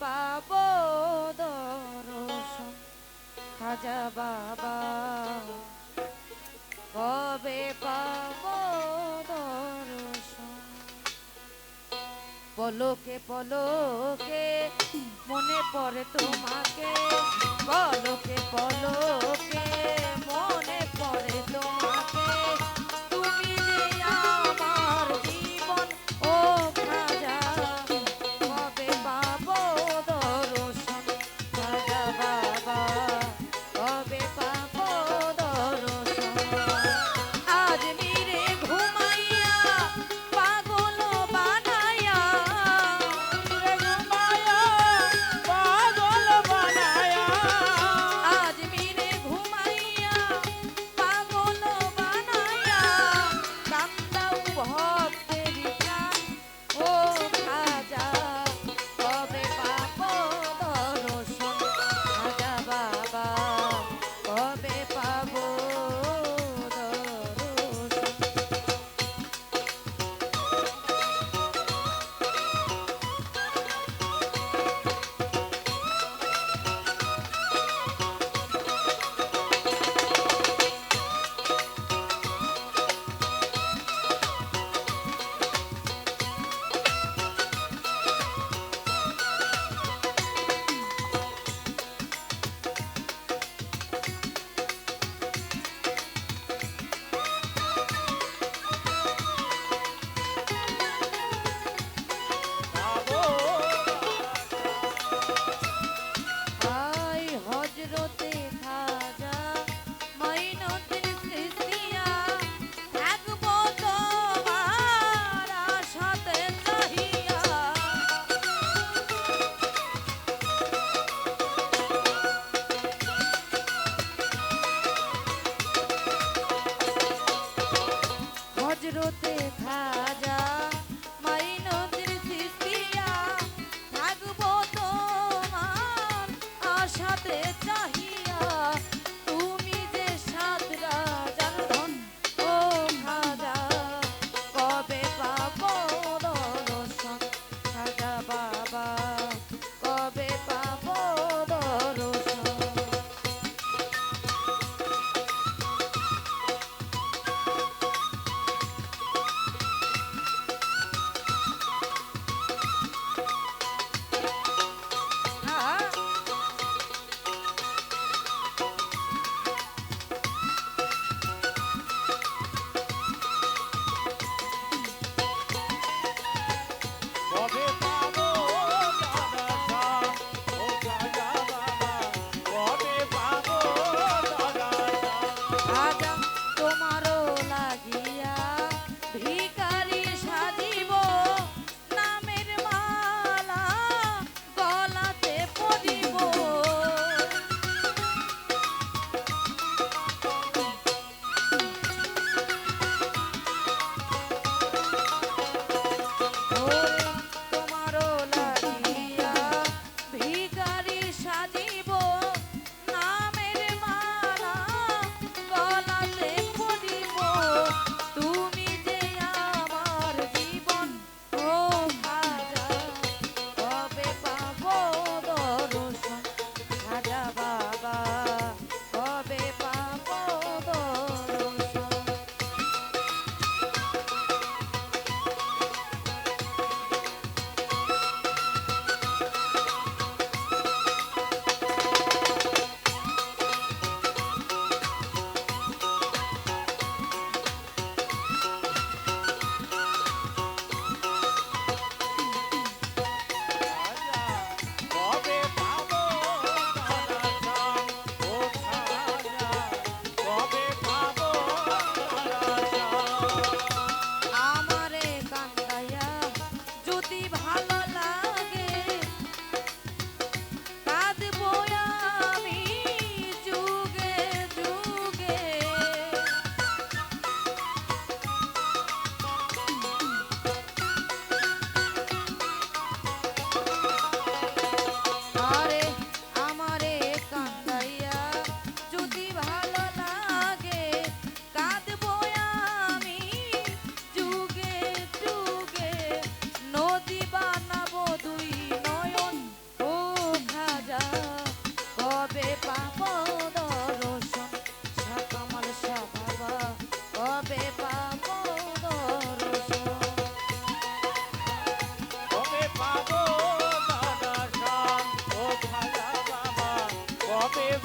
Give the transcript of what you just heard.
পাবো দর্শন খাজা বাবা। কবে পাবো দর্শন পলকে পলকে মনে পড়ে তোমাকে, পলকে পলকে মনে H Massive.